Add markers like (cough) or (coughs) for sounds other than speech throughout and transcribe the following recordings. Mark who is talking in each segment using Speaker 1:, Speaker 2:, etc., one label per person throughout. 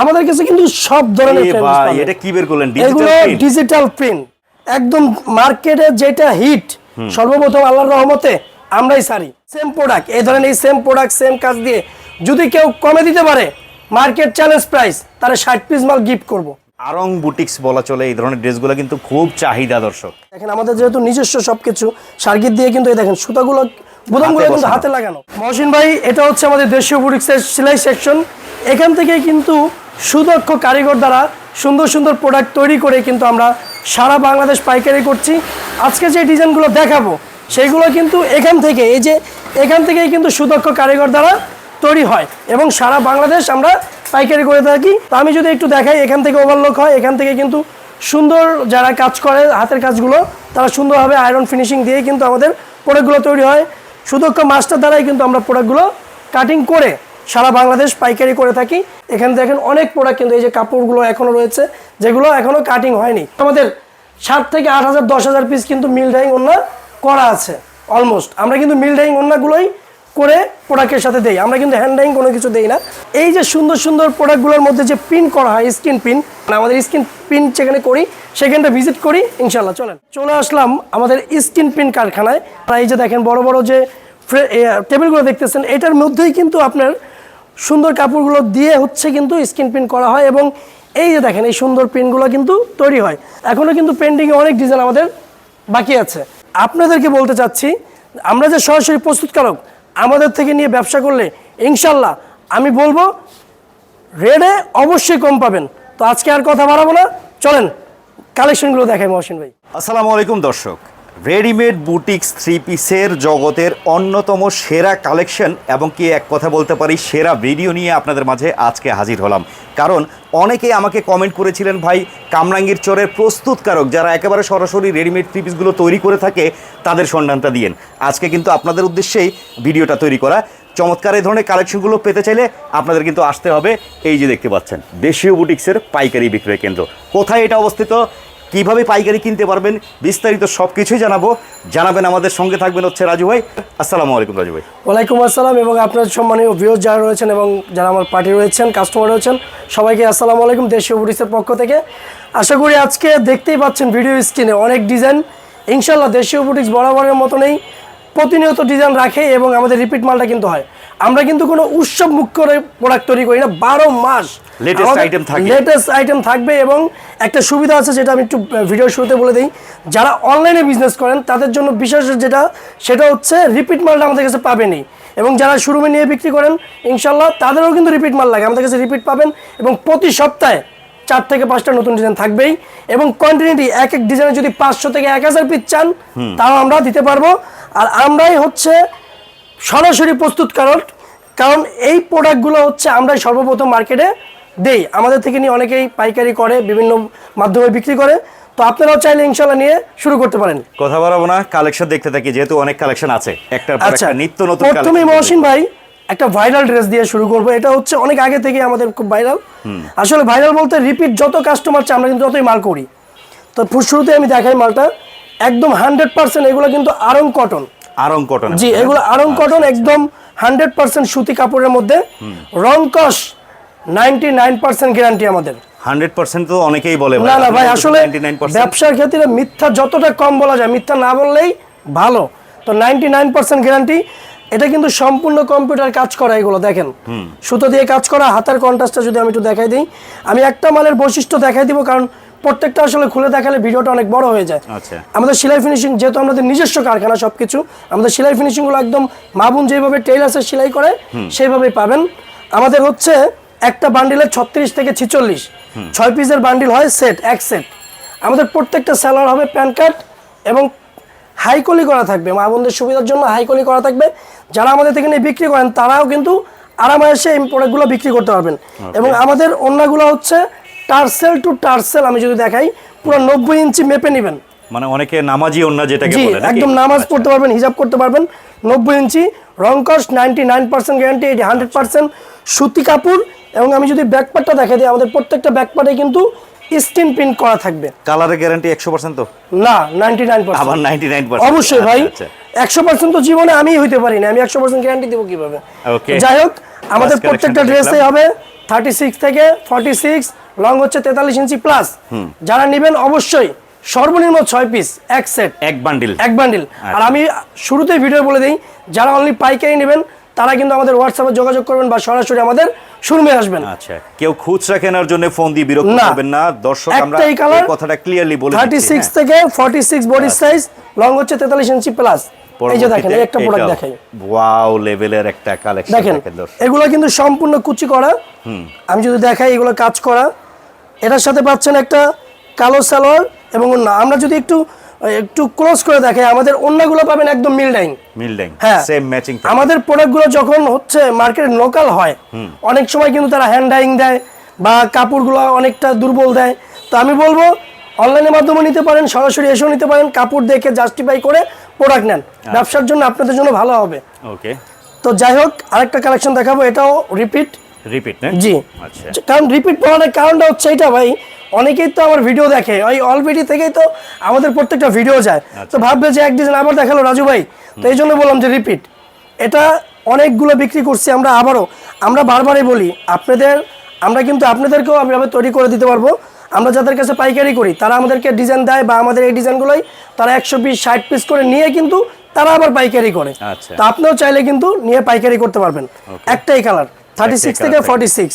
Speaker 1: আমাদের কাছে কিন্তু সব ধরনের
Speaker 2: ভাই এটা কি বের করলেন?
Speaker 1: এগুলো
Speaker 2: ডিজিটাল প্রিন্ট
Speaker 1: একদম মার্কেটে যেটা হিট সর্বপ্রথম আল্লাহর রহমতে আমরাই সারি। সেম প্রোডাক্ট এই ধরনের এই সেম প্রোডাক্ট সেম কাজ দিয়ে যদি কেউ কমে দিতে পারে মার্কেট চ্যালেঞ্জ প্রাইস তাহলে ষাট পিস মাল গিফট করব।
Speaker 2: আরং বুটিক্স বলা চলে এই ধরনের ড্রেসগুলো কিন্তু খুব চাহিদা দর্শক।
Speaker 1: দেখেন আমাদের যেহেতু নিজস্ব সবকিছু সার্কিট দিয়ে কিন্তু এই দেখেন সুতাগুলো বুদনগুলো কিন্তু হাতে লাগানো। মহসিন ভাই এটা হচ্ছে আমাদের দেশীয় বুটিক্সের সেলাই সেকশন এখান থেকে কিন্তু সুদক্ষ কারিগর দ্বারা সুন্দর সুন্দর প্রোডাক্ট তৈরি করে কিন্তু আমরা সারা বাংলাদেশ পাইকারি করছি। আজকে যে ডিজাইনগুলো দেখাবো সেইগুলো কিন্তু এখান থেকে, এই যে এখান থেকেই কিন্তু সুদক্ষ কারিগর দ্বারা তৈরি হয় এবং সারা বাংলাদেশ আমরা পাইকারি করে থাকি। তো আমি যদি একটু দেখাই, এখান থেকে ওভারলোক হয়, এখান থেকে কিন্তু সুন্দর যারা কাজ করে হাতের কাজগুলো, তারা সুন্দরভাবে আয়রন ফিনিশিং দিয়ে কিন্তু আমাদের প্রোডাক্টগুলো তৈরি হয়। সুদক্ষ মাস্টার দ্বারাই কিন্তু আমরা প্রোডাক্টগুলো কাটিং করে সারা বাংলাদেশ পাইকারি করে থাকি। এখানে দেখেন অনেক প্রোডাক্ট কিন্তু এই যে কাপড়গুলো এখনও রয়েছে, যেগুলো এখনও কাটিং হয়নি। আমাদের সাত থেকে আট হাজার, দশ হাজার পিস কিন্তু মিল ডাইং ওন্না করা আছে অলমোস্ট আমরা কিন্তু মিল ডাইং ওন্নাগুলোই করে প্রোডাক্টের সাথে দেই। আমরা কিন্তু হ্যান্ড ডাইং কোনো কিছু দেই না। এই যে সুন্দর সুন্দর প্রোডাক্টগুলোর মধ্যে যে প্রিন্ট করা হয় স্ক্রিন প্রিন্ট আমাদের স্ক্রিন প্রিন্ট যেখানে করি, সেখানটা ভিজিট করি ইনশাল্লাহ চলেন, চলে আসলাম আমাদের স্ক্রিন প্রিন্ট কারখানায়। এই যে দেখেন বড় বড় যে টেবিলগুলো দেখতেছেন, এটার মধ্যেই কিন্তু আপনার সুন্দর কাপড়গুলো দিয়ে হচ্ছে কিন্তু স্ক্রিন প্রিন্ট করা হয় এবং এই যে দেখেন, এই সুন্দর প্রিন্টগুলো কিন্তু তৈরি হয়। এখনও কিন্তু পেন্টিংয়ে অনেক ডিজাইন আমাদের বাকি আছে। আপনাদেরকে বলতে চাচ্ছি, আমরা যে সরাসরি প্রস্তুতকারক, আমাদের থেকে নিয়ে ব্যবসা করলে ইনশাল্লাহ আমি বলব, রেডে অবশ্যই কম পাবেন। তো আজকে আর কথা বাড়াবো না। চলেন কালেকশনগুলো দেখাই মহসিন ভাই।
Speaker 2: আসসালামু আলাইকুম দর্শক। রেডিমেড বুটিক্স থ্রি পিসের জগতের অন্যতম সেরা কালেকশন এবং কি এক কথা বলতে পারি, সেরা ভিডিও নিয়ে আপনাদের মাঝে আজকে হাজির হলাম। কারণ অনেকে আমাকে কমেন্ট করেছিলেন, ভাই, কামরাঙ্গীর চরের প্রস্তুতকারক যারা একেবারে সরাসরি রেডিমেড থ্রি পিসগুলো তৈরি করে থাকে, তাদের সন্ধানটা দিয়েন। আজকে কিন্তু আপনাদের উদ্দেশ্যেই ভিডিওটা তৈরি করা। চমৎকার এই ধরনের কালেকশনগুলো পেতে চাইলে আপনাদের কিন্তু আসতে হবে। এই যে দেখতে পাচ্ছেন, দেশীয় বুটিক্সের পাইকারি বিক্রয় কেন্দ্র। কোথায় এটা অবস্থিত? কীভাবে পাইকারি কিনতে পারবেন বিস্তারিত সব কিছুই জানাব। জানাবেন আমাদের সঙ্গে থাকবেন হচ্ছে রাজু ভাই। আসসালামু আলাইকুম রাজু ভাই।
Speaker 1: ওয়ালাইকুম আসসালাম এবং আপনার সম্মানীয় ভিউজ যারা রয়েছেন এবং যারা আমার পার্টি রয়েছেন কাস্টমার রয়েছেন, সবাইকে আসসালামু আলাইকুম দেশীয় বুটিক্সের পক্ষ থেকে। আশা করি আজকে দেখতেই পাচ্ছেন ভিডিও স্ক্রিনে অনেক ডিজাইন ইনশাল্লাহ দেশীয় বুটিক্স বরাবরের মতনই প্রতিনিয়ত ডিজাইন রাখে এবং আমাদের রিপিট মালটা কিন্তু হয়। আমরা কিন্তু কোনো উৎসব মুখ করে প্রোডাক্ট তৈরি করি না। বারো মাস
Speaker 2: Latest item থাকে।
Speaker 1: লেটেস্ট আইটেম থাকবে এবং একটা সুবিধা আছে যেটা আমি একটু ভিডিও শুরুতে বলে দিই। যারা অনলাইনে বিজনেস করেন তাদের জন্য বিশেষ যেটা সেটা হচ্ছে রিপিট মালটা আমাদের কাছে পাবেনই। এবং যারা শোরুমে নিয়ে বিক্রি করেন ইনশাল্লাহ তাদেরও কিন্তু রিপিট মাল লাগে। আমাদের কাছে রিপিট পাবেন এবং প্রতি সপ্তাহে চার থেকে পাঁচটা নতুন ডিজাইন থাকবেই। এবং কন্টিনিউটি এক এক ডিজাইনে যদি পাঁচশো থেকে এক হাজার পিস চান তাও আমরা দিতে পারব। আর আমরাই হচ্ছে সরাসরি প্রস্তুত কারণ কারণ এই প্রোডাক্টগুলো হচ্ছে আমরা সর্বপ্রথম মার্কেটে দেই। আমাদের থেকে নিয়ে অনেকেই পাইকারি করে বিভিন্ন মাধ্যমে বিক্রি করে। তো আপনারাও চাইলে ইনশাল্লাহ নিয়ে শুরু করতে পারেন।
Speaker 2: কথা বাড়াবো না কালেকশন দেখতে থাকি যেহেতু অনেক কালেকশন আছে। একটার পর
Speaker 1: আচ্ছা
Speaker 2: নিত্য নতুন
Speaker 1: প্রথমে মহসিন ভাই একটা ভাইরাল ড্রেস দিয়ে শুরু করব। এটা হচ্ছে অনেক আগে থেকে আমাদের খুব ভাইরাল আসলে ভাইরাল বলতে রিপিট যত কাস্টমার চাই আমরা কিন্তু যতই মাল করি। তো শুরুতে আমি দেখাই মালটা। একদম হান্ড্রেড পার্সেন্ট এগুলো কিন্তু আরং কটন
Speaker 2: আরং কটন
Speaker 1: জি এগুলো আরং কটন একদম হান্ড্রেড পার্সেন্ট সুতি কাপড়ের মধ্যে। রং কস নাইনটি নাইন পার্সেন্ট গ্যারান্টি আমাদের।
Speaker 2: হান্ড্রেড পার্সেন্ট তো অনেকেই বলে
Speaker 1: না না ভাই আসলে ব্যবসার ক্ষেত্রে মিথ্যা যতটা কম বলা যায় মিথ্যা না বললেই ভালো। তো নাইনটি নাইন পার্সেন্ট গ্যারান্টি এটা কিন্তু সম্পূর্ণ কম্পিউটার কাজ করা এগুলো দেখেন। সুতো দিয়ে কাজ করা হাতের কন্ট্রাস্টটা যদি আমি একটু দেখাই দিই আমি একটা মালের বৈশিষ্ট্য দেখাই দিব কারণ প্রত্যেকটা আসলে খুলে দেখালে ভিডিওটা অনেক বড় হয়ে যায়।
Speaker 2: আচ্ছা।
Speaker 1: আমাদের সেলাই ফিনিশিং যেহেতু আমাদের নিজস্ব কারখানা সবকিছু আমাদের সেলাই ফিনিশিংগুলো একদম মাবুন যেভাবে টেইলার্সের সেলাই করে সেইভাবেই পাবেন। আমাদের হচ্ছে একটা বান্ডিলের ছত্রিশ থেকে ছিচল্লিশ। ছয় পিসের বান্ডিল হয় সেট এক সেট আমাদের প্রত্যেকটা স্যালার হবে প্যান কার্ড এবং হাইকলি করা থাকবে। মা বোনদের সুবিধার জন্য হাইকলি করা থাকবে। যারা আমাদের থেকে নিয়ে বিক্রি করেন তারাও কিন্তু আরামায়েসে এই প্রোডাক্টগুলো বিক্রি করতে পারবেন। এবং আমাদের অন্যগুলো হচ্ছে টার্সেল টু টার্সেল আমি যদি দেখাই পুরো নব্বই ইঞ্চি মেপে নেবেন।
Speaker 2: মানে অনেকে নামাজি অন্য যেটাকে
Speaker 1: জি
Speaker 2: বলে
Speaker 1: একদম নামাজ
Speaker 2: আচ্ছা।
Speaker 1: পড়তে পারবেন হিসাব করতে পারবেন নব্বই ইঞ্চি রং কস্ট নাইনটি নাইন পার্সেন্ট গ্যারান্টি এটি হান্ড্রেড পার্সেন্ট সুতি কাপড় এবং আমি যদি ব্যাকপার্টটা দেখা দিই আমাদের প্রত্যেকটা ব্যাকপার্টে কিন্তু স্ক্রিন প্রিন্ট করা থাকবে।
Speaker 2: কালারের গ্যারান্টি একশো পার্সেন্ট তো?
Speaker 1: না নাইনটি নাইন
Speaker 2: আবার নাইনটি নাইন
Speaker 1: অবশ্যই ভাই
Speaker 2: আচ্ছা
Speaker 1: একশো পার্সেন্ট তো জীবনে আমি হইতে পারি না আমি একশো পার্সেন্ট গ্যারান্টি দেবো কীভাবে. যাই হোক আমাদের প্রত্যেকটা ড্রেসে হবে। থার্টি সিক্স থেকে ফর্টি সিক্স লং হচ্ছে তেতাল্লিশ ইঞ্চি প্লাস যারা নেবেন অবশ্যই সর্বনিম্ন ছয় পিস এক সেট
Speaker 2: এক বান্ডিল
Speaker 1: এক বান্ডিল আর আমি শুরুতেই ভিডিও বলে দিই যারা অনলি পাইকারি নেবেন তারা কিন্তু আমাদের হোয়াটসঅ্যাপে যোগাযোগ করবেন বা সরাসরি আমাদের শোরুমে আসবেন।
Speaker 2: আচ্ছা। কেউ খুচরা কেনার জন্য ফোন দিয়ে বিরক্ত। করবেন না। দর্শক আমরা এই কথাটা ক্লিয়ারলি বলে
Speaker 1: থার্টি
Speaker 2: দিচ্ছি,
Speaker 1: সিক্স
Speaker 2: হ্যাঁ।
Speaker 1: থেকে forty six body size long হচ্ছে তেতাল্লিশ ইঞ্চি প্লাস এই যে দেখেন একটা প্রোডাক্ট দেখাই।
Speaker 2: ওয়াও লেভেলের একটা কালেকশন
Speaker 1: দেখেন
Speaker 2: দেখেন
Speaker 1: এগুলো কিন্তু সম্পূর্ণ কুচি করা। আমি যদি দেখাই এগুলো কাজ করা। এটার সাথে পাচ্ছেন একটা কালো সালোয়ার এবং আমরা যদি একটু একটু ক্লোজ করে আমাদের অন্যগুলো পাবেন একদম মিল ডাইং
Speaker 2: মিলডাং
Speaker 1: হ্যাঁ
Speaker 2: সেম ম্যাচিং
Speaker 1: আমাদের প্রোডাক্টগুলো যখন হচ্ছে মার্কেটে লোকাল হয় অনেক সময় কিন্তু তারা হ্যান্ড ডাইং দেয় বা কাপড়গুলো অনেকটা দুর্বল দেয়। তো আমি বলব অনলাইনের মাধ্যমে নিতে পারেন সরাসরি এসেও নিতে পারেন কাপড় দেখে জাস্টিফাই করে প্রোডাক্ট নেন। ব্যবসার জন্য আপনাদের জন্য ভালো হবে।
Speaker 2: ওকে
Speaker 1: তো যাই হোক আরেকটা কালেকশন দেখাবো এটাও রিপিট
Speaker 2: রিপিট না?
Speaker 1: জি।
Speaker 2: আচ্ছা।
Speaker 1: কারণ রিপিট পড়ানোর কারণটা হচ্ছে এটা ভাই অনেকেই তো আমার ভিডিও দেখে ওই অলরেডি থেকেই তো আমাদের প্রত্যেকটা ভিডিও যায়। তো ভাববে যে এক ডিজাইন আবার দেখাল রাজু ভাই। তো এই জন্য বললাম যে রিপিট এটা অনেকগুলো বিক্রি করছি আমরা আবারও। আমরা বারবারই বলি আপনাদের আমরা কিন্তু আপনাদেরকেও আমি তৈরি করে দিতে পারব। আমরা যাদের কাছে পাইকারি করি তারা আমাদেরকে ডিজাইন দেয় বা আমাদের এই ডিজাইনগুলোই তারা একশো পিস ষাট পিস করে নিয়ে কিন্তু তারা আবার পাইকারি করে।
Speaker 2: আচ্ছা।
Speaker 1: তো আপনিও চাইলে কিন্তু নিয়ে পাইকারি করতে পারবেন। একটাই কালার থার্টি সিক্স থেকে। Forty six.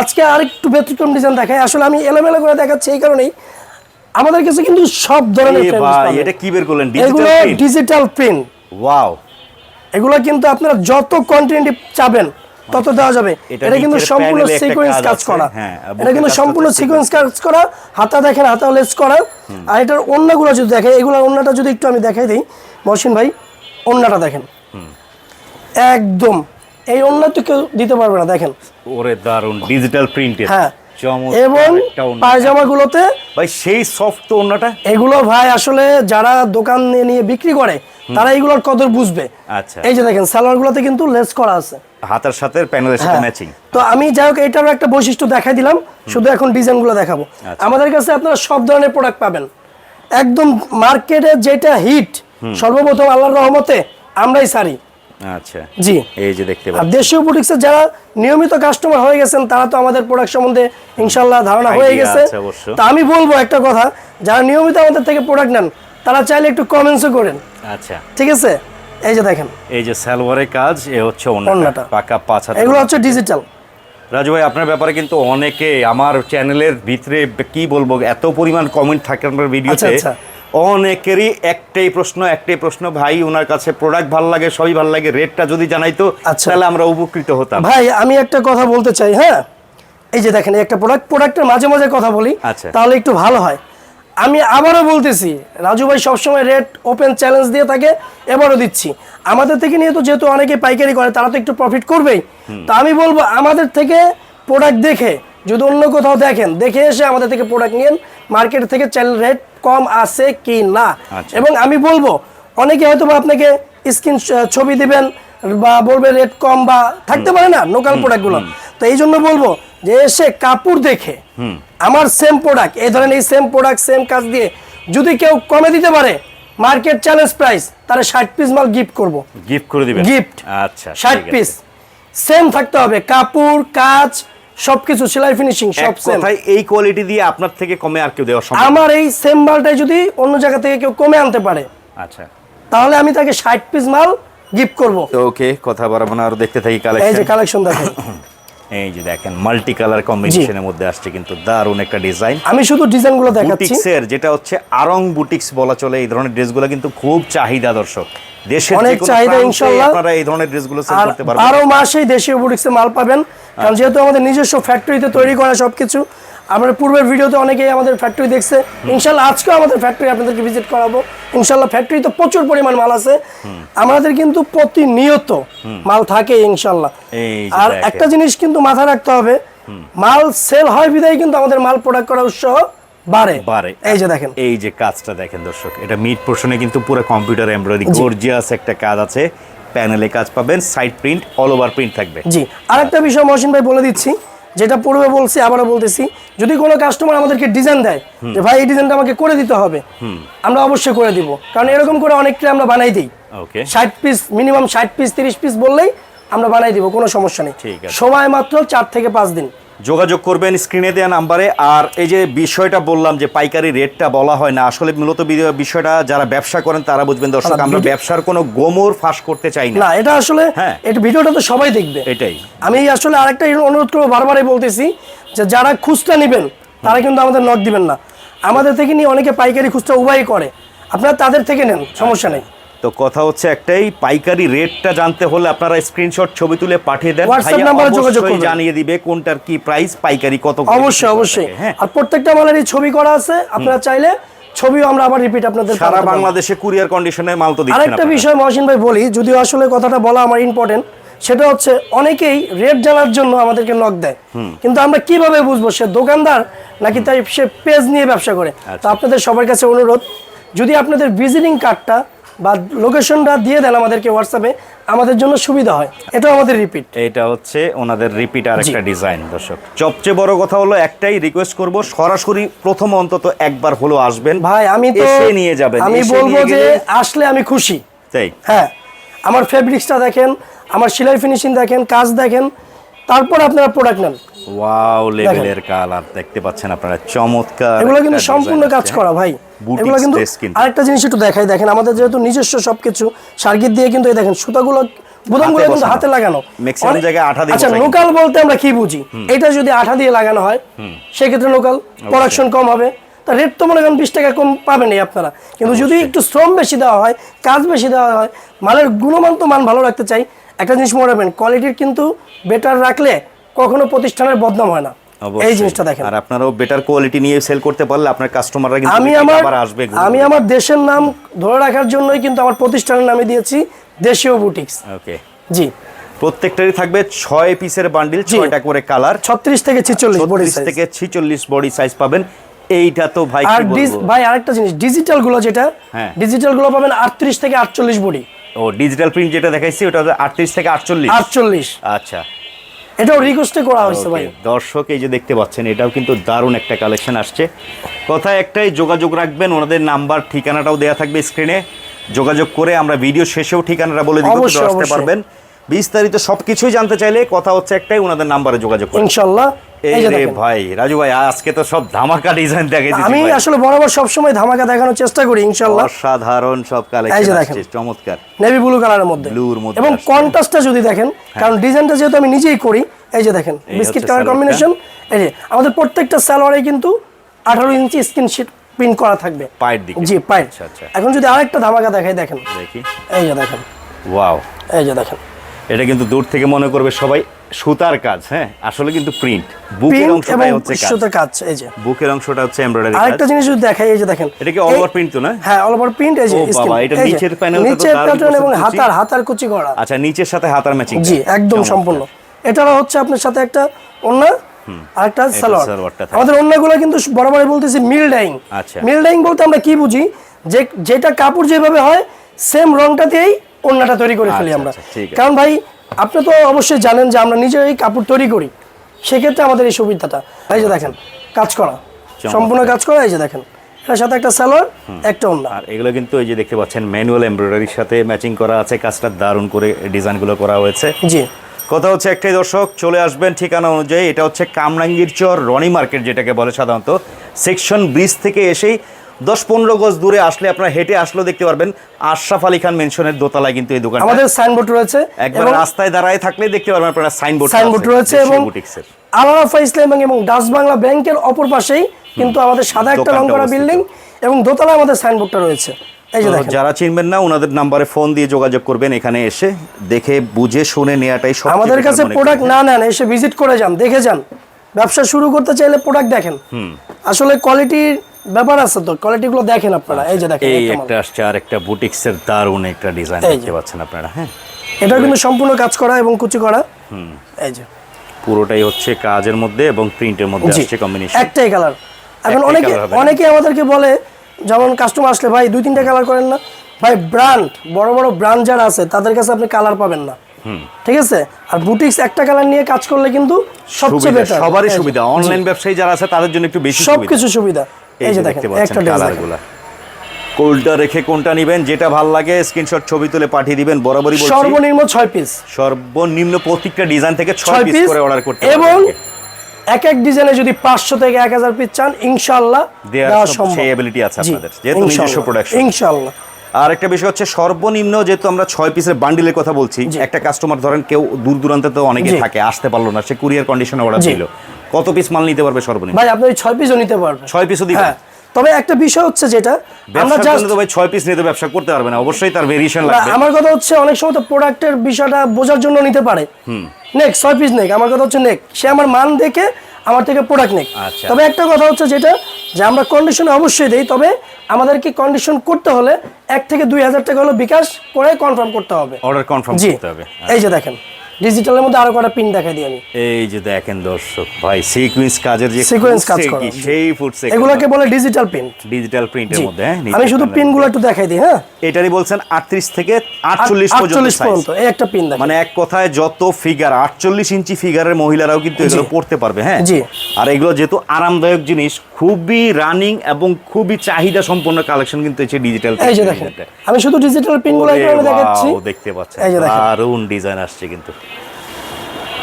Speaker 1: আজকে আরেকটু ব্যতিক্রম ডিজাইন দেখাই। আসলে আমি এলোমেলো করে দেখাচ্ছি এই কারণেই। আমাদের কাছে কিন্তু সব ধরনের।
Speaker 2: এটা কি বের করলেন?
Speaker 1: এগুলো
Speaker 2: ডিজিটাল
Speaker 1: ডিজিটাল প্রিন্ট
Speaker 2: ওয়াও
Speaker 1: এগুলো কিন্তু আপনারা যত কন্টেন্ট চাবেন তত দেওয়া যাবে।
Speaker 2: এটা
Speaker 1: কিন্তু সম্পূর্ণ সিকোয়েন্স
Speaker 2: কাজ
Speaker 1: করা।
Speaker 2: হ্যাঁ,
Speaker 1: এটা কিন্তু সম্পূর্ণ সিকোয়েন্স কাজ করা। হাতা দেখেন হাতা লেস করা আর এটার অন্যগুলো যদি দেখেন এগুলোর অন্যটা যদি একটু আমি দেখাই দিই মহসিন ভাই অন্যটা দেখেন। একদম। এই অন্য তো কেউ দিতে পারবে না দেখেন।
Speaker 2: ওরে দারুণ ডিজিটাল প্রিন্টেড
Speaker 1: হ্যাঁ এবং। পায়জামাগুলোতে
Speaker 2: ভাই সেই সফট তো ওন্নাটা
Speaker 1: এগুলো ভাই আসলে যারা দোকান নিয়ে করে তারা এগুলোর কদর বুঝবে।
Speaker 2: আচ্ছা।
Speaker 1: এই যে দেখেন কিন্তু লেস করা আছে।
Speaker 2: হাতের সাথে প্যানেলের সাথে। ম্যাচিং
Speaker 1: তো আমি যাই হোক এটারও একটা বৈশিষ্ট্য দেখাই দিলাম শুধু এখন ডিজাইনগুলো দেখাবো।
Speaker 2: আচ্ছা।
Speaker 1: আমাদের কাছে আপনারা সব ধরনের প্রোডাক্ট পাবেন। একদম মার্কেটে যেটা হিট সর্বপ্রথম আল্লাহর রহমতে আমরাই সারি
Speaker 2: আচ্ছা।
Speaker 1: জি।
Speaker 2: এই যে দেখতে পাচ্ছেন
Speaker 1: দেশীয় যারা নিয়মিত কাস্টমার হয়ে গেছেন তারা তো আমাদের প্রোডাক্ট সম্বন্ধে ইনশাল্লাহ ধারণা হয়ে গেছে। তা আমি বলব একটা কথা যারা নিয়মিত আমাদের থেকে প্রোডাক্ট নেন তারা চাইলে একটু কমেন্টসও করেন।
Speaker 2: আচ্ছা।
Speaker 1: ঠিক আছে? এই যে দেখেন।
Speaker 2: এই যে সালোয়ারের কাজ এ হচ্ছে। ওন্নাটা পাকা পাঁচ হাত
Speaker 1: এগুলো হচ্ছে ডিজিটাল
Speaker 2: রাজু ভাই আপনার ব্যাপারে কিন্তু অনেকে আমার চ্যানেলের ভিতরে কি বলব এত পরিমাণ কমেন্ট থাকে আপনার ভিডিওতে
Speaker 1: আচ্ছা।
Speaker 2: অনেকেরই একটাই প্রশ্ন একটাই প্রশ্ন ভাই ওনার কাছে প্রোডাক্ট ভালো লাগে সবই ভালো লাগে রেটটা যদি জানাইতো
Speaker 1: আচ্ছা।
Speaker 2: তাহলে আমরা উপকৃত হতাম।
Speaker 1: ভাই আমি একটা কথা বলতে চাই হ্যাঁ? এই যে দেখেন একটা প্রোডাক্ট প্রোডাক্টের মাঝে মাঝে কথা বলি
Speaker 2: আচ্ছা।
Speaker 1: তাহলে একটু ভালো হয়। আমি আবারও বলতেছি রাজু ভাই সবসময় রেট ওপেন চ্যালেঞ্জ দিয়ে থাকে এবারও দিচ্ছি। আমাদের থেকে নিয়ে তো যেহেতু অনেকে পাইকারি করে তারা তো একটু প্রফিট করবেই। তা আমি বলব আমাদের থেকে প্রোডাক্ট দেখে যদি অন্য কোথাও দেখেন দেখে এসে আমাদের থেকে প্রোডাক্ট নিন মার্কেট থেকে চ্যানেল রেট কম আছে কি না?
Speaker 2: আচ্ছা।
Speaker 1: এবং আমি বলব অনেকে হয়তো বা আপনাকে স্ক্রিন ছবি দিবেন বা বলবে রেট কম বা থাকতে পারে না লোকাল প্রোডাক্টগুলো তো এই জন্য বলব যে এসে কাপড় দেখে আমার সেম প্রোডাক্ট এই ধরেন এই সেম প্রোডাক্ট সেম কাজ দিয়ে যদি কেউ কমে দিতে পারে মার্কেট চ্যালেঞ্জ প্রাইস তাহলে ষাট পিস মাল গিফট করব।
Speaker 2: গিফট করে দিবেন?
Speaker 1: গিফট
Speaker 2: আচ্ছা
Speaker 1: ষাট। পিস সেম থাকতে হবে কাপড় কাজ সবকিছু সেলাই ফিনিশিং সব সেম
Speaker 2: কথায় এই কোয়ালিটি দিয়ে আপনার থেকে কমে আর কেউ দেওয়া সম্ভব
Speaker 1: আমার এই সেম মালটাই যদি অন্য জায়গা থেকে কেউ কমে আনতে পারে
Speaker 2: আচ্ছা।
Speaker 1: তাহলে আমি তাকে ষাট পিস মাল গিফট করব।
Speaker 2: ওকে কথা বাড়াবো না আরও দেখতে থাকি কালেকশন
Speaker 1: এই যে
Speaker 2: কালেকশন
Speaker 1: কালেকশন দেখেন। (coughs)
Speaker 2: এই যে দেখেন মাল্টি কালার কম্বিনেশনের মধ্যে আসছে কিন্তু দারুণ একটা ডিজাইন
Speaker 1: আমি শুধু ডিজাইনগুলো দেখাচ্ছি।
Speaker 2: বুটিক্সের যেটা হচ্ছে আরং বুটিক্স বলা চলে এই ধরনের ড্রেসগুলো কিন্তু খুব চাহিদা দর্শক। দেশের
Speaker 1: অনেক চাহিদা,
Speaker 2: প্রান্তে আপনারা এই ধরনের ড্রেসগুলো সেল করতে পারবেন।
Speaker 1: আরও মাসেই দেশীয় বুটিক্সে মাল পাবেন। কারণ যেহেতু আমাদের নিজস্ব ফ্যাক্টরিতে তৈরি করা সবকিছু আমরা পূর্বের ভিডিওতে অনেকেই আমাদের ফ্যাক্টরি দেখছে। ইনশাল্লাহ আজকেও আমাদের ফ্যাক্টরি আপনাদেরকে ভিজিট করাবো। ইনশাল্লাহ ফ্যাক্টরিতে প্রচুর পরিমাণ মাল আছে। আমাদের কিন্তু প্রতিনিয়ত মাল থাকে ইনশাল্লাহ। আর একটা জিনিস কিন্তু মাথায় রাখতে হবে মাল সেল হয় বিদায় কিন্তু আমাদের মাল প্রোডাক্ট করার উৎসাহ। বাড়ে এই যে দেখেন।
Speaker 2: এই যে কাজটা দেখেন দর্শক এটা মিড পোর্শনে কিন্তু পুরো কম্পিউটার এমব্রয়ডারি গর্জিয়াস একটা কাজ আছে। প্যানেলে কাজ পাবেন side print all over print থাকবে।
Speaker 1: জি। আরেকটা বিষয় মহসিন ভাই বলে দিচ্ছি যেটা পূর্বে বলছি আবারও বলতেছি যদি কোনো কাস্টমার আমাদেরকে ডিজাইন দেয় যে ভাই এই ডিজাইনটা আমাকে করে দিতে হবে আমরা অবশ্যই করে দিব। কারণ এরকম করে অনেকটা আমরা বানাই দিই।
Speaker 2: ওকে
Speaker 1: ষাট পিস মিনিমাম ষাট পিস তিরিশ পিস বললেই আমরা বানাই দিব কোনো সমস্যা নেই।
Speaker 2: ঠিক আছে।
Speaker 1: সময় মাত্র চার থেকে পাঁচ দিন।
Speaker 2: যোগাযোগ করবেন স্ক্রিনে দেওয়া নাম্বারে। আর এই যে বিষয়টা বললাম যে পাইকারি রেটটা বলা হয় না আসলে মূলত বিষয়টা যারা ব্যবসা করেন তারা বুঝবেন দর্শক
Speaker 1: আচ্ছা,
Speaker 2: আমরা ব্যবসার কোনো গোমর ফাঁস করতে চাই না।
Speaker 1: না এটা আসলে
Speaker 2: হ্যাঁ।
Speaker 1: এটা ভিডিওটা তো সবাই দেখবে।
Speaker 2: এটাই।
Speaker 1: আমি আসলে আরেকটা অনুরোধ করব বারবারই বলতেছি যে যারা খুচরা নেবেন তারা কিন্তু আমাদের নক দিবেন না। আমাদের থেকে নিয়ে অনেকে পাইকারি খুচরা উভয়ই করে। আপনারা তাদের থেকে নেন সমস্যা নেই।
Speaker 2: তো কথা হচ্ছে একটাই পাইকারি রেটটা জানতে হলে আপনারা স্ক্রিনশট ছবি তুলে পাঠিয়ে দেন।
Speaker 1: WhatsApp নাম্বারে যোগাযোগ
Speaker 2: অবশ্যই জানিয়ে দিবে কোনটার কি প্রাইস পাইকারি কত করে
Speaker 1: অবশ্যই অবশ্যই।
Speaker 2: হ্যাঁ।
Speaker 1: আর প্রত্যেকটা মালেরই ছবি করা আছে। আপনারা চাইলে ছবিও আমরা আবার রিপিট আপনাদের
Speaker 2: সারা বাংলাদেশে কুরিয়ার কন্ডিশনে মাল তো দিচ্ছেন
Speaker 1: আরেকটা বিষয় মহসিন ভাই বলি যদিও আসলে কথাটা বলা আমার ইম্পর্টেন্ট সেটা হচ্ছে অনেকেই রেট জানার জন্য আমাদেরকে নক দেয়। কিন্তু আমরা কীভাবে বুঝব? সে দোকানদার নাকি তাই সে পেজ নিয়ে ব্যবসা করে?
Speaker 2: আচ্ছা।
Speaker 1: তো আপনাদের সবার কাছে অনুরোধ যদি আপনাদের ভিজিটিং কার্ডটা বা লোকেশনটা দিয়ে দেন আমাদেরকে হোয়াটসঅ্যাপে আমাদের জন্য সুবিধা হয়। এটা আমাদের রিপিট
Speaker 2: এটা হচ্ছে ওনাদের রিপিট আর একটা ডিজাইন দর্শক। সবচেয়ে বড় কথা হলো একটাই রিকোয়েস্ট করব সরাসরি প্রথম অন্তত একবার হলো আসবেন।
Speaker 1: ভাই আমি তো
Speaker 2: এসে নিয়ে যাবেন
Speaker 1: আমি বলব যে আসলে আমি খুশি।
Speaker 2: তাই?
Speaker 1: হ্যাঁ আমার ফেব্রিক্সটা দেখেন আমার সেলাই ফিনিশিং দেখেন কাজ দেখেন তারপর আপনারা প্রোডাক্ট নেন।
Speaker 2: ওয়াও লেভেলের কালার দেখতে পাচ্ছেন আপনারা। চমৎকার
Speaker 1: এগুলো কিন্তু সম্পূর্ণ কাজ করা ভাই। এগুলো কিন্তু আরেকটা জিনিস একটু দেখাই দেখেন আমাদের যেহেতু নিজস্ব সবকিছু সার্কিট দিয়ে কিন্তু এই দেখেন সুতাগুলো বুদামগুলো
Speaker 2: হাতে
Speaker 1: কিন্তু হাতে লাগানো। অনেক-
Speaker 2: জায়গায় আঠা দিয়ে
Speaker 1: আচ্ছা লোকাল বলতে আমরা কি বুঝি? এটা যদি আঠা দিয়ে লাগানো হয় সেক্ষেত্রে লোকাল প্রোডাকশন কম হবে। তা রেট তো মনে করেন বিশ টাকা কম পাবেনই আপনারা। কিন্তু যদি একটু শ্রম বেশি দেওয়া হয় কাজ বেশি দেওয়া হয় মালের গুণমান তো মান ভালো রাখতে চাই। একটা জিনিস মনে রাখবেন কোয়ালিটির কিন্তু বেটার রাখলে কখনো প্রতিষ্ঠানের বদনাম হয় না। এই জিনিসটা দেখেন।
Speaker 2: আর আপনারাও বেটার কোয়ালিটি নিয়ে সেল করতে পারলে আপনার কাস্টমাররা কিন্তু
Speaker 1: আমি আমার
Speaker 2: আসবে
Speaker 1: আমি আমার দেশের নাম ধরে রাখার জন্যই কিন্তু আমার প্রতিষ্ঠানের নামে দিয়েছি দেশীয় বুটিক্স
Speaker 2: ওকে
Speaker 1: জি।
Speaker 2: প্রত্যেকটারই থাকবে ছয় পিসের বান্ডিল ছয়টা করে কালার
Speaker 1: ছত্রিশ থেকে ছিচল্লিশ বডি
Speaker 2: থেকে ছিচল্লিশ বডি সাইজ পাবেন। এইটা তো ভাই
Speaker 1: আর ডিস- ভাই আরেকটা জিনিস ডিজিটালগুলো যেটা
Speaker 2: হ্যাঁ।
Speaker 1: ডিজিটালগুলো পাবেন আটত্রিশ থেকে আটচল্লিশ বডি
Speaker 2: ও ডিজিটাল প্রিন্ট যেটা দেখাইছি ওটা আটত্রিশ থেকে আটচল্লিশ।
Speaker 1: আটচল্লিশ।
Speaker 2: আচ্ছা।
Speaker 1: এটাও রিকোয়েস্টে করা হয়েছে ভাই।
Speaker 2: দর্শক এই যে দেখতে পাচ্ছেন এটাও কিন্তু দারুণ একটা কালেকশন আসছে। কথা একটাই যোগাযোগ রাখবেন ওনাদের নাম্বার ঠিকানাটাও দেয়া থাকবে স্ক্রিনে যোগাযোগ করে আমরা ভিডিও শেষেও ঠিকানাটা বলে দিব আসতে পারবেন। বিস্তারিত সবকিছুই জানতে চাইলে কথা হচ্ছে একটাই ওনাদের নাম্বারে যোগাযোগ করুন।
Speaker 1: ইনশাল্লাহ। এই
Speaker 2: এই
Speaker 1: যে
Speaker 2: ভাই রাজু ভাই আজকে তো সব ধামাকা ডিজাইন দেখে
Speaker 1: আমি আসলে বরাবর সবসময় ধামাকা দেখানোর চেষ্টা করি ইনশাল্লাহ
Speaker 2: অসাধারণ সব কালেকশন আসছে চমৎকার।
Speaker 1: নেভি ব্লু কালারের মধ্যে।
Speaker 2: Blue-র মধ্যে
Speaker 1: এবং
Speaker 2: হ্যাঁ।
Speaker 1: কন্ট্রাস্টটা যদি দেখেন কারণ ডিজাইনটা যেহেতু আমি নিজেই করি এই যে দেখেন বিস্কিট কালার কম্বিনেশন এই যে আমাদের প্রত্যেকটা সালোয়ারে কিন্তু আঠারো ইঞ্চি স্ক্রিন শিট প্রিন্ট করা থাকবে।
Speaker 2: পায়ের দিকে।
Speaker 1: জি
Speaker 2: আচ্ছা, আচ্ছা।
Speaker 1: এখন যদি আরেকটা ধামাকা দেখাই দেখেন।
Speaker 2: দেখি।
Speaker 1: এই যে দেখেন।
Speaker 2: ওয়াও
Speaker 1: এই যে দেখেন।
Speaker 2: এটা কিন্তু দূর থেকে মনে করবে সবাই সুতার কাজ হ্যাঁ? আসলে কিন্তু প্রিন্ট বুকের
Speaker 1: প্রিন্ট
Speaker 2: অংশটাই হচ্ছে কাজ।
Speaker 1: সুতো কাজ এই যে।
Speaker 2: বুকের অংশটা হচ্ছে এমব্রয়ডারি কাজ।
Speaker 1: আরেকটা জিনিস যদি দেখাই এই যে দেখেন।
Speaker 2: এটা কি
Speaker 1: এই-
Speaker 2: over print তো না?
Speaker 1: হ্যাঁ অল ওভার প্রিন্ট এই যে
Speaker 2: বাবা, এটা নিচের টা তো
Speaker 1: নিচের
Speaker 2: দারুণ
Speaker 1: এবং হাতার হাতার কুচি করা।
Speaker 2: আচ্ছা নিচের সাথে হাতার ম্যাচিং
Speaker 1: জি একদম সম্পূর্ণ। এটা হচ্ছে আপনার সাথে একটা অন্য আরেকটা সালোয়ার। আমাদের ওন্নাগুলো কিন্তু বরাবরই বলতেছি মিল ডাইং
Speaker 2: আচ্ছা।
Speaker 1: মিল ডাইং বলতে আমরা কি বুঝি? যে যেটা কাপড় যেভাবে হয় সেম রংটা দিয়েই ওন্নাটা তৈরি করে ফেলি
Speaker 2: আচ্ছা,
Speaker 1: আমরা।
Speaker 2: আচ্ছা।
Speaker 1: কারণ ভাই আপনি তো অবশ্যই জানেন যে আমরা নিজেরাই কাপড় তৈরি করি। সেক্ষেত্রে আমাদের এই সুবিধাটা। এই যে দেখেন কাজ করা। সম্পূর্ণ কাজ করা এই যে দেখেন। এটার সাথে একটা সালোয়ার একটা ওন্না
Speaker 2: আর এগুলো কিন্তু এই যে দেখতে পাচ্ছেন ম্যানুয়াল এমব্রয়ডারির সাথে ম্যাচিং করা আছে। কাজটা দারুণ করে ডিজাইনগুলো করা হয়েছে।
Speaker 1: জি।
Speaker 2: কথা হচ্ছে একটাই দর্শক চলে আসবেন ঠিকানা অনুযায়ী। এটা হচ্ছে কামরাঙ্গীর চর রনি মার্কেট যেটাকে বলে সাধারণত। সেকশন ব্রিজ থেকে এসেই দশ পনেরো গজ দূরে আসলে আপনারা হেঁটে আসলেও দেখতে পারবেন আশরাফ আলী খান মেনশনের দোতলায় কিন্তু এই দোকান
Speaker 1: আমাদের সাইনবোর্ড রয়েছে
Speaker 2: একবার রাস্তায় দাঁড়ায় থাকলে দেখতে পারবেন আপনারা সাইনবোর্ড
Speaker 1: সাইনবোর্ড রয়েছে এবং আলারাফা ইসলাম এবং ডাচ বাংলা ব্যাংকের অপর পাশেই কিন্তু আমাদের সাদা একটা রং করা বিল্ডিং এবং দোতলা আমাদের সাইনবোর্ডটা রয়েছে।
Speaker 2: যারা চিনবেন না ওনাদের নাম্বারে ফোন দিয়ে যোগাযোগ করবেন এখানে এসে দেখে বুঝে শুনে নেওয়াটাই সব
Speaker 1: আমাদের কাছে প্রোডাক্ট না নেন এসে ভিজিট করে যান দেখে যান। ব্যবসা শুরু করতে চাইলে প্রোডাক্ট দেখেন। আসলে কোয়ালিটির ব্যাপার আছে তো কোয়ালিটিগুলো দেখেন আপনারা। এই যে দেখেন
Speaker 2: এই
Speaker 1: একটা
Speaker 2: আসছে আর একটা বুটিক্সের দারুণ একটা ডিজাইন দেখতে পাচ্ছেন আপনারা হ্যাঁ?
Speaker 1: এটা কিন্তু সম্পূর্ণ কাজ করা এবং কুচি করা। হুম। এই যে।
Speaker 2: পুরোটাই হচ্ছে কাজের মধ্যে এবং প্রিন্টের মধ্যে আসছে কম্বিনেশন
Speaker 1: একটাই কালার এখন অনেকে? অনেকে আমাদেরকে বলে যেমন কাস্টমার আসলে ভাই দুই তিনটা কালার করেন না। ভাই ব্র্যান্ড বড় বড় ব্র্যান্ড যারা আছে তাদের কাছে আপনি কালার পাবেন না। ঠিক আছে? আর বুটিক্স একটা কালার নিয়ে কাজ করলে কিন্তু সবচেয়ে বেটার
Speaker 2: সবারই সুবিধা। অনলাইন ব্যবসায়ী যারা আছে তাদের জন্য একটু বেশি সুবিধা।
Speaker 1: সবকিছু সুবিধা।
Speaker 2: এই যে দেখতে পাচ্ছেন কালারগুলা। কোলটা রেখে কোনটা নেবেন যেটা ভালো লাগে স্ক্রিনশট ছবি তুলে পাঠিয়ে দিবেন বরাবরই বলছি।
Speaker 1: সর্বনিম্ন ছয় পিস
Speaker 2: সর্বনিম্ন প্রত্যেকটা ডিজাইন থেকে ছয়
Speaker 1: ছয়
Speaker 2: পিস
Speaker 1: পিস
Speaker 2: করে অর্ডার করতে
Speaker 1: এবং এক এক ডিজাইনে যদি পাঁচশো থেকে এক হাজার পিস চান ইনশাল্লাহ
Speaker 2: দেওয়ার
Speaker 1: দেওয়া সম্ভব।
Speaker 2: সেই ability আছে আপনাদের, যেহেতু নিজস্ব production।
Speaker 1: ইনশাল্লাহ
Speaker 2: আর একটা বিষয় হচ্ছে সর্বনিম্ন যেহেতু আমরা ছয় পিসের বান্ডিলের কথা বলছি একটা কাস্টমার ধরেন কেউ দূর দূরান্তে তো অনেকে থাকে আসতে পারল না সে কুরিয়ার কন্ডিশনে অর্ডার। দিল। কত পিস মাল নিতে পারবে সর্বনিম্ন?
Speaker 1: ভাই আপনি ওই ছয় পিসও নিতে পারবেন।
Speaker 2: ছয় পিসও দিবেন?
Speaker 1: হ্যাঁ। তবে একটা বিষয় হচ্ছে যেটা আমরা জাস্ট
Speaker 2: ভাই ছয় পিস নিয়ে তো ব্যবসা করতে পারবে না। অবশ্যই তার ভেরিয়েশন লাগবে।
Speaker 1: আমার কথা হচ্ছে অনেক সময় তো প্রোডাক্টের বিষয়টা বোঝার জন্য নিতে পারে। হুম। নেক ছয় পিস নেক। আমার কথা হচ্ছে নেক। সে আমার মান দেখে আমার থেকে প্রোডাক্ট নেক।
Speaker 2: আচ্ছা।
Speaker 1: তবে একটা কথা হচ্ছে যেটা যে আমরা কন্ডিশন অবশ্যই দেই তবে আমাদেরকে কন্ডিশন করতে হলে এক থেকে দুই হাজার টাকা হলো বিকাশ করে কনফার্ম করতে হবে।
Speaker 2: অর্ডার কনফার্ম করতে হবে।
Speaker 1: এই যে দেখেন। ডিজিটালের মধ্যে আরও কটা পিন দেখাই দিই আমি?
Speaker 2: এই যে দেখেন দর্শক ভাই সিকোয়েন্স কাজের যে
Speaker 1: Sequence কাজ করা।
Speaker 2: সেই ফুটছে
Speaker 1: এগুলোকে বলে ডিজিটাল পিন
Speaker 2: ডিজিটাল প্রিন্টের মধ্যে হ্যাঁ
Speaker 1: আমি শুধু। পিনগুলো একটু দেখাই দিই হ্যাঁ?
Speaker 2: এটারই বলছেন 38 থেকে 48 পর্যন্ত
Speaker 1: আটচল্লিশ
Speaker 2: size।
Speaker 1: পর্যন্ত এই একটা পিন দেখেন
Speaker 2: মানে এক কথায় যত ফিগার আটচল্লিশ ইঞ্চি ফিগারের মহিলারাও কিন্তু এগুলো পড়তে পারবে হ্যাঁ?
Speaker 1: জি।
Speaker 2: আর এগুলো যেহেতু আরামদায়ক জিনিস খুবই রানিং এবং খুবই চাহিদা সম্পন্ন কালেকশন কিন্তু এই ডিজিটাল
Speaker 1: এই যে দেখেন আমি শুধু ডিজিটাল পিনগুলো আমি দেখাচ্ছি।
Speaker 2: দেখতে পাচ্ছেন। দারুণ ডিজাইন আসছে কিন্তু।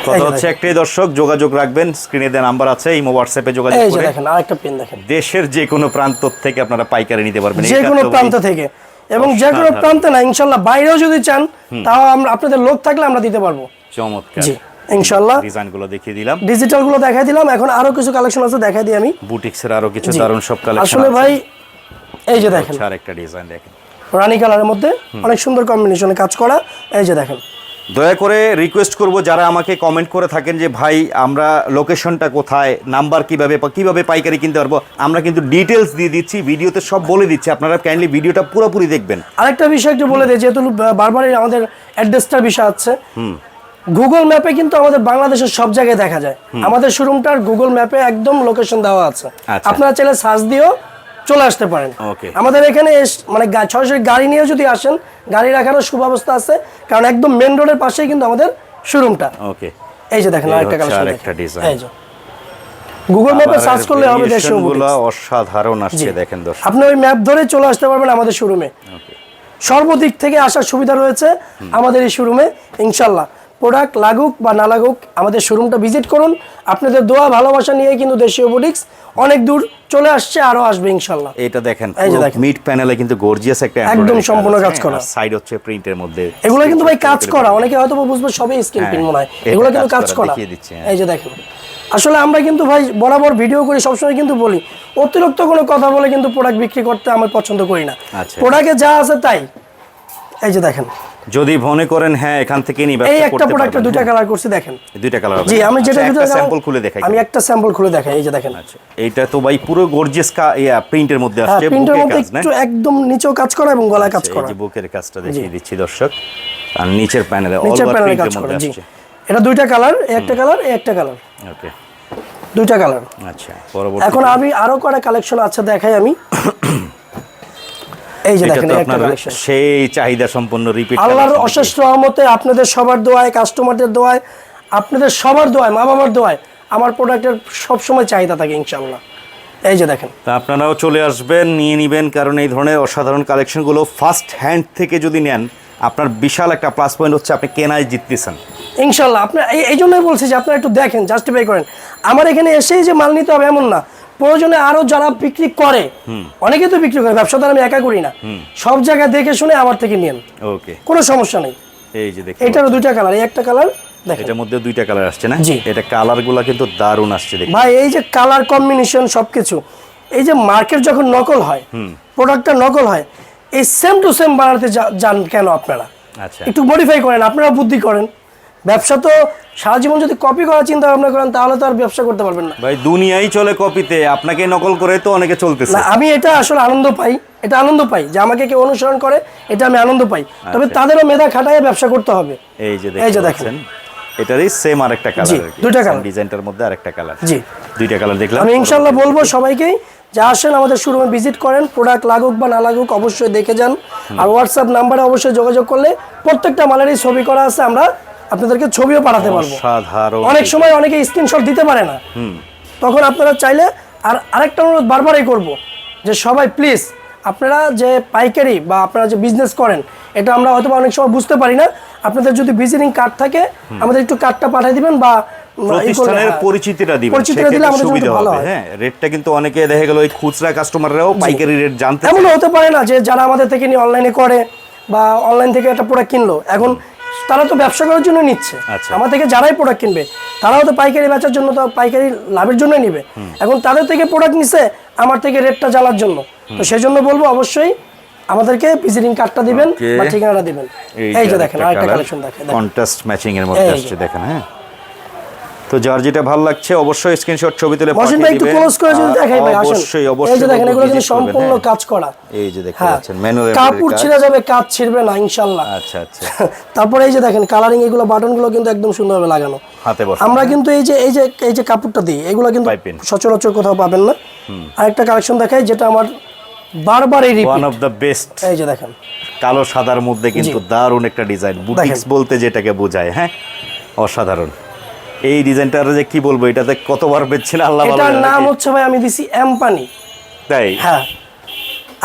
Speaker 2: কথা হচ্ছে একটাই দর্শক যোগাযোগ রাখবেন স্ক্রিনে দেওয়া নাম্বার আছে এই হোয়াটসঅ্যাপে যোগাযোগ করে
Speaker 1: দেখেন আরেকটা পিন দেখেন।
Speaker 2: দেশের যে কোনো প্রান্ত থেকে আপনারা পাইকারি নিতে পারবেন
Speaker 1: যে কোনো প্রান্ত থেকে। এবং যে কোনো প্রান্তে না ইনশাল্লাহ বাইরেও যদি চান তাও আমরা আপনাদের লোক থাকলে আমরা দিতে পারব।
Speaker 2: চমৎকার।
Speaker 1: জি ইনশাল্লাহ।
Speaker 2: ডিজাইনগুলো দেখিয়ে দিলাম।
Speaker 1: ডিজিটালগুলো দেখাই দিলাম এখন আরও কিছু কালেকশন আছে দেখাই দিই আমি।
Speaker 2: বুটিক্সের আরও কিছু। দারুণ সব কালেকশন
Speaker 1: আসলে ভাই এই যে দেখেন।
Speaker 2: আর একটা ডিজাইন দেখেন।
Speaker 1: রানী কালারের মধ্যে অনেক সুন্দর কম্বিনেশনে কাজ করা। এই যে দেখেন
Speaker 2: দয়া করে রিকোয়েস্ট করব যারা আমাকে কমেন্ট করে থাকেন যে ভাই আমরা লোকেশনটা কোথায়? নাম্বার কীভাবে কীভাবে পাইকারি কিনতে পারব? আমরা কিন্তু ডিটেলস দিয়ে দিচ্ছি ভিডিওতে সব বলে দিচ্ছি। আপনারা কাইন্ডলি ভিডিওটা পুরোপুরি দেখবেন।
Speaker 1: আরেকটা বিষয় একটু বলে দিই যেহেতু বারবারই আমাদের অ্যাড্রেসটার বিষয় আছে। গুগল ম্যাপে কিন্তু আমাদের বাংলাদেশের সব জায়গায় দেখা যায়। আমাদের শোরুমটার গুগল ম্যাপে একদম লোকেশন দেওয়া আছে।
Speaker 2: আচ্ছা।
Speaker 1: আপনারা চাইলে সার্চ দিয়েও চলে আসতে পারেন। আমাদের এখানে মানে সরাসরি গাড়ি নিয়ে যদি আসেন গাড়ি রাখারও সুব্যবস্থা আছে কারণ একদম মেন রোডের পাশেই কিন্তু আমাদের শোরুমটা
Speaker 2: ওকে
Speaker 1: এই যে দেখেন আরেকটা কালেকশন
Speaker 2: আরেকটা
Speaker 1: এই যে। গুগল ম্যাপে সার্চ করলে হবে
Speaker 2: গুলো অসাধারণ আসছে দেখেন দর্শক।
Speaker 1: আপনি ওই ম্যাপ ধরে চলে আসতে পারবেন আমাদের শোরুমে সর্বদিক থেকে আসার সুবিধা রয়েছে আমাদের এই শোরুমে ইনশাল্লাহ। প্রোডাক্ট লাগুক বা না লাগুক আমাদের শোরুমটা ভিজিট করুন আপনাদের দোয়া ভালোবাসা নিয়ে কিন্তু দেশীয় বুটিক্স অনেক দূর চলে আসছে আরও আসবে ইনশাল্লাহ
Speaker 2: এটা দেখেন। মিড প্যানেলে কিন্তু গর্জিয়াস একটা
Speaker 1: একদম সম্পূর্ণ কাজ করা।
Speaker 2: সাইড হচ্ছে প্রিন্টের মধ্যে
Speaker 1: এগুলো কিন্তু ভাই কাজ করা অনেকে হয়তো বুঝবে সবই স্কিন
Speaker 2: হ্যাঁ,
Speaker 1: পিন মনে হয় এগুলো কিন্তু
Speaker 2: কাজ করা, হ্যাঁ।
Speaker 1: এই যে দেখেন আসলে আমরা কিন্তু ভাই বরাবর ভিডিও করি সবসময় কিন্তু বলি অতিরিক্ত কোনো কথা বলে কিন্তু প্রোডাক্ট বিক্রি করতে আমি পছন্দ করি না
Speaker 2: আচ্ছা।
Speaker 1: প্রোডাক্টে যা আছে তাই এই যে দেখেন
Speaker 2: যদি মনে করেন হ্যাঁ এখান থেকে নিয়ে
Speaker 1: এই একটা
Speaker 2: করতে
Speaker 1: প্রোডাক্টের দুইটা। কালার করছে দেখেন।
Speaker 2: দুইটা কালার
Speaker 1: জি আমি যেটা
Speaker 2: আচ্ছা,
Speaker 1: দুটো
Speaker 2: একটা স্যাম্পল খুলে দেখাই
Speaker 1: আমি একটা স্যাম্পল খুলে দেখাই এই যে দেখেন।
Speaker 2: আচ্ছা এইটা তো ভাই পুরো গর্জিয়াস কা প্রিন্টের মধ্যে
Speaker 1: হ্যাঁ
Speaker 2: আসছে
Speaker 1: প্রিন্টের মধ্যে একটু একদম নিচেও কাজ করা এবং গলায় কাজ
Speaker 2: আচ্ছা, এই যে বুকের কাজটা দেখিয়ে দিচ্ছি দর্শক। আর নিচের প্যানেলে অল ওভার প্রিন্টের
Speaker 1: করা
Speaker 2: মধ্যে আসছে।
Speaker 1: এটা দুইটা কালার একটা কালার একটা কালার
Speaker 2: ওকে
Speaker 1: দুইটা কালার
Speaker 2: আচ্ছা পরবর্তী
Speaker 1: এখন আমি আরও কয়টা কালেকশন আছে দেখাই আমি। (coughs) এই যে দেখেন
Speaker 2: সেই চাহিদা সম্পন্ন রিপিট
Speaker 1: আল্লাহর অশেষ রহমতে আপনাদের সবার দোয়ায় কাস্টমারদের দোয়ায় আপনাদের সবার দোয়ায় মা বাবার দোয়ায় আমার প্রোডাক্টের সবসময় চাহিদা থাকে ইনশাল্লাহ এই যে দেখেন।
Speaker 2: তা আপনারাও চলে আসবেন নিয়ে নেবেন কারণ এই ধরনের অসাধারণ কালেকশনগুলো ফার্স্ট হ্যান্ড থেকে যদি নেন আপনার বিশাল একটা প্লাস পয়েন্ট হচ্ছে আপনি কেনায় জিততেছেন।
Speaker 1: ইনশাল্লাহ আপনার এই জন্যই বলছি যে আপনারা একটু দেখেন জাস্টিফাই করেন। আমার এখানে এসেই যে মাল নিতে হবে এমন না। প্রয়োজনে আরও যারা বিক্রি করে অনেকে তো বিক্রি করে ব্যবসা আমি একা করি না। সব জায়গায় দেখে শুনে আমার থেকে নিন
Speaker 2: ওকে।
Speaker 1: কোনো সমস্যা নেই।
Speaker 2: এই যে দেখুন
Speaker 1: এটারও দুইটা কালার এই একটা কালার দেখেন।
Speaker 2: এটার মধ্যে দুইটা কালার আসছে না?
Speaker 1: জি।
Speaker 2: এটা কালারগুলো কিন্তু দারুণ আসছে দেখুন
Speaker 1: ভাই এই যে কালার কম্বিনেশন সবকিছু এই যে মার্কেট যখন নকল হয় প্রোডাক্টটা নকল হয় এই সেম টু সেম বানাতে যান কেন আপনারা?
Speaker 2: আচ্ছা।
Speaker 1: একটু মডিফাই করেন আপনারা বুদ্ধি করেন। ব্যবসা তো সারা জীবন যদি কপি করার চিন্তা ভাবনা করেন তাহলে তো আর ব্যবসা করতে পারবেন না।
Speaker 2: ভাই দুনিয়াই চলে কপিতে আপনাকে নকল করে তো অনেকে চলতেছে।
Speaker 1: না আমি এটা আসলে আনন্দ পাই এটা আনন্দ পাই যে আমাকে কেউ অনুসরণ করে এটা আমি আনন্দ পাই। তবে তাদেরও মেধা খাটায় ব্যবসা করতে হবে।
Speaker 2: এই যে
Speaker 1: এই যে দেখেন।
Speaker 2: এটারই সেম আরেকটা কালার
Speaker 1: দুইটা colour।
Speaker 2: ডিজাইনটার মধ্যে আরেকটা কালার
Speaker 1: জি।
Speaker 2: দুইটা কালার দেখলাম।
Speaker 1: আমি ইনশাল্লাহ বলব সবাইকেই যে আসেন আমাদের শোরুমে ভিজিট করেন প্রোডাক্ট লাগুক বা না লাগুক অবশ্যই দেখে যান। আর হোয়াটসঅ্যাপ নাম্বারে অবশ্যই যোগাযোগ করলে প্রত্যেকটা মালেরই ছবি করা আছে আমরা আপনাদেরকে ছবিও পাঠাতে পারব। অনেক সময় অনেকে স্ক্রিনশট দিতে পারে না। তখন আপনারা চাইলে আর আরেকটা অনুরোধ বারবারই করব যে সবাই প্লিজ আপনারা যে পাইকারি বা আপনারা যে বিজনেস করেন এটা আমরা হয়তো অনেক সময় বুঝতে পারি না। আপনাদের যদি ভিজিটিং কার্ড থাকে আমাদের একটু কার্ডটা পাঠিয়ে দিবেন বা
Speaker 2: প্রতিষ্ঠানের
Speaker 1: হ্যাঁ।
Speaker 2: পরিচিতিটা দিবেন।
Speaker 1: পরিচিতিটা
Speaker 2: সেক্ষেত্রে
Speaker 1: দিলে আমাদের জন্য
Speaker 2: সুবিধা হবে।
Speaker 1: হয়।
Speaker 2: হ্যাঁ রেটটা কিন্তু অনেকে দেখা গেল ওই খুচরা কাস্টমাররাও পাইকারি রেট জানতে
Speaker 1: এমন হতে পারে না যে যারা আমাদের থেকে নিয়ে অনলাইনে করে বা অনলাইন থেকে একটা প্রোডাক্ট কিনলো। এখন তারা তো ব্যবসা করার জন্য নিচ্ছে।
Speaker 2: আচ্ছা।
Speaker 1: আমার থেকে যারাই প্রোডাক্ট কিনবে তারাও তো পাইকারি বেচার জন্য তো পাইকারি লাভের জন্য নিবে। এখন তাদের থেকে প্রোডাক্ট নিছে আমার থেকে রেটটা জ্বালার জন্য। তো সেই জন্য বলব অবশ্যই আমাদেরকে ভিজিটিং কার্ডটা দিবেন বা ঠিকানাটা দিবেন। এই যে দেখেন আরেকটা কালেকশন দেখেন কন্টেস্ট
Speaker 2: কন্ট্রাস্ট ম্যাচিং এর মধ্যে। আসছে দেখেন হ্যাঁ? তো যার যেটা ভালো লাগছে অবশ্যই স্ক্রিনশট ছবি তুলে পাঠিয়ে
Speaker 1: একটু
Speaker 2: দিবেন।
Speaker 1: ক্লোজ করে যদি দেখাই ভাই আসুন।
Speaker 2: অবশ্যই
Speaker 1: এই যে দেখেন এগুলো কিন্তু সম্পূর্ণ
Speaker 2: হ্যাঁ।
Speaker 1: কাজ করা।
Speaker 2: এই যে দেখতে
Speaker 1: হ্যাঁ।
Speaker 2: পাচ্ছেন ম্যানুয়াল
Speaker 1: কাপড় ছিঁড়ে যাবে কাজ ছিড়বে না ইনশাল্লাহ।
Speaker 2: আচ্ছা আচ্ছা। (laughs)
Speaker 1: তারপরে এই যে দেখেন কালারিং এগুলো বাটনগুলো কিন্তু একদম সুন্দরভাবে লাগানো।
Speaker 2: হাতে বসা
Speaker 1: আমরা কিন্তু এই যে এই যে এই যে কাপড়টা দিই এগুলো কিন্তু. সচরাচর কোথাও পাবেন না। আরেকটা কালেকশন দেখাই যেটা আমার বারবার এই
Speaker 2: ওয়ান অফ দ্য বেস্ট
Speaker 1: এই যে দেখেন।
Speaker 2: কালো সাদার মধ্যে কিন্তু দারুণ একটা ডিজাইন বুটিক্স বলতে যেটাকে বোঝায় হ্যাঁ? অসাধারণ। এই ডিজাইনটার যে কি বলব এটাতে কতবার বেচছিল আল্লাহ
Speaker 1: এটার নাম হচ্ছে ভাই আমি দিছি এমপানি
Speaker 2: তাই?
Speaker 1: হ্যাঁ।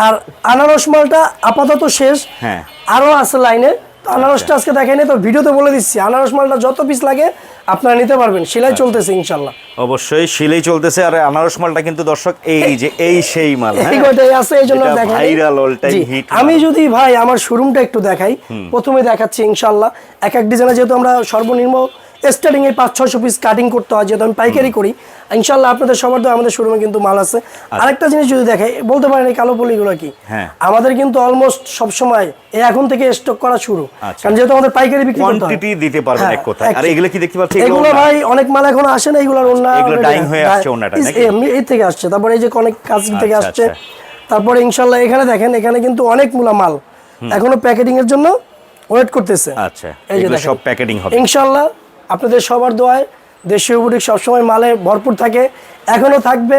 Speaker 1: আর আনারস মালটা আপাতত শেষ।
Speaker 2: হ্যাঁ।
Speaker 1: আরও আছে লাইনে। তো আনারসটা আজকে দেখাইনি তো ভিডিওতে বলে দিচ্ছি আনারস মালটা যত পিস লাগে আপনারা নিতে পারবেন। সেলাই
Speaker 2: আচ্ছা।
Speaker 1: চলতেছে ইনশাল্লাহ।
Speaker 2: অবশ্যই শিলেই চলতেছে আর আনারস মালটা কিন্তু দর্শক এই যে এই সেই মাল
Speaker 1: এই
Speaker 2: হ্যাঁ?
Speaker 1: কয়টাই আছে এই জন্য দেখাই।
Speaker 2: viral all time
Speaker 1: আমি যদি ভাই আমার শোরুমটা একটু দেখাই প্রথমে দেখাচ্ছি ইনশাল্লাহ। এক এক ডিজাইনে যেহেতু আমরা সর্বনিম্ন স্টার্টিং এ পাঁচ ছয়শো পিস কাটিং করতে হয় যেহেতু আমি পাইকারি করি ইনশাল্লাহ আপনাদের সবার তো আমাদের শোরুমে কিন্তু মাল আছে। আরেকটা জিনিস যদি দেখাই বলতে পারেন এই কালো পলিগুলো কি?
Speaker 2: হ্যাঁ।
Speaker 1: আমাদের কিন্তু অলমোস্ট সবসময় এই এখন থেকে স্টক করা শুরু।
Speaker 2: আচ্ছা।
Speaker 1: কারণ যেহেতু আমাদের পাইকারি বিক্রি
Speaker 2: কোয়ান্টিটি দিতে পারবেন
Speaker 1: হ্যাঁ,
Speaker 2: এক কথায়। আর এগুলো কি দেখতে পাচ্ছি
Speaker 1: এগুলো ভাই অনেক মাল এখন আসে না এগুলোর অন্য
Speaker 2: এগুলো dyeing হয়ে আসছে ওড়নাটা, নাকি?
Speaker 1: এই থেকে আসছে। তারপরে এই যে অনেক কাজ থেকে
Speaker 2: আচ্ছা,
Speaker 1: আসছে।
Speaker 2: আচ্ছা।
Speaker 1: তারপরে ইনশাল্লাহ এখানে দেখেন এখানে কিন্তু অনেক মূলা মাল। এখনও প্যাকেটিং এর জন্য ওয়েট করতেছে।
Speaker 2: আচ্ছা
Speaker 1: এই যে
Speaker 2: সব প্যাকেটিং হবে।
Speaker 1: ইনশাল্লাহ আপনাদের সবার দোয়ায় দেশীয় বুটিক সবসময় মালে ভরপুর থাকে, এখনও থাকবে,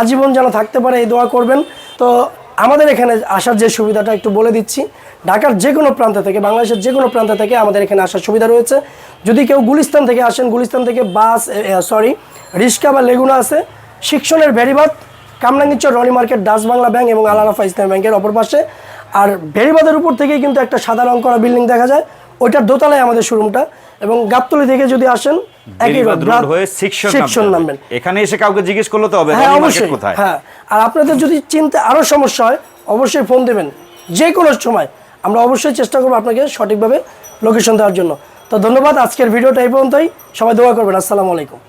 Speaker 1: আজীবন যেন থাকতে পারে, এই দোয়া করবেন। তো আমাদের এখানে আসার যে সুবিধাটা একটু বলে দিচ্ছি, ঢাকার যে কোনো প্রান্ত থেকে, বাংলাদেশের যে কোনো প্রান্ত থেকে আমাদের এখানে আসার সুবিধা রয়েছে। যদি কেউ গুলিস্তান থেকে আসেন, গুলিস্তান থেকে বাস সরি রিক্সা বা লেগুনা আছে, শিক্ষণের ভেরিবাদ Kamrangirchar Roni market, Dutch Bangla bank এবং আলারাফা ইসলাম ব্যাংকের অপর পাশে। আর ভেরিবাদের উপর থেকেই কিন্তু একটা সাদা রং করা বিল্ডিং দেখা যায়। ওইটার দোতলায় আমাদের শোরুমটা এবং গাবতলি থেকে যদি আসেন একই
Speaker 2: হয়ে সেকশন
Speaker 1: নামবেন।
Speaker 2: এখানে এসে কাউকে জিজ্ঞেস করলে তো হবে
Speaker 1: হ্যাঁ অবশ্যই।
Speaker 2: কোথায়?
Speaker 1: হ্যাঁ আর আপনাদের যদি চিনতে আরও সমস্যা হয় অবশ্যই ফোন দেবেন। যে কোনো সময়। আমরা অবশ্যই চেষ্টা করব আপনাকে সঠিকভাবে লোকেশন দেওয়ার জন্য। তো ধন্যবাদ আজকের ভিডিওটা এই পর্যন্তই। সবাই দোয়া করবেন। আসসালামু আলাইকুম।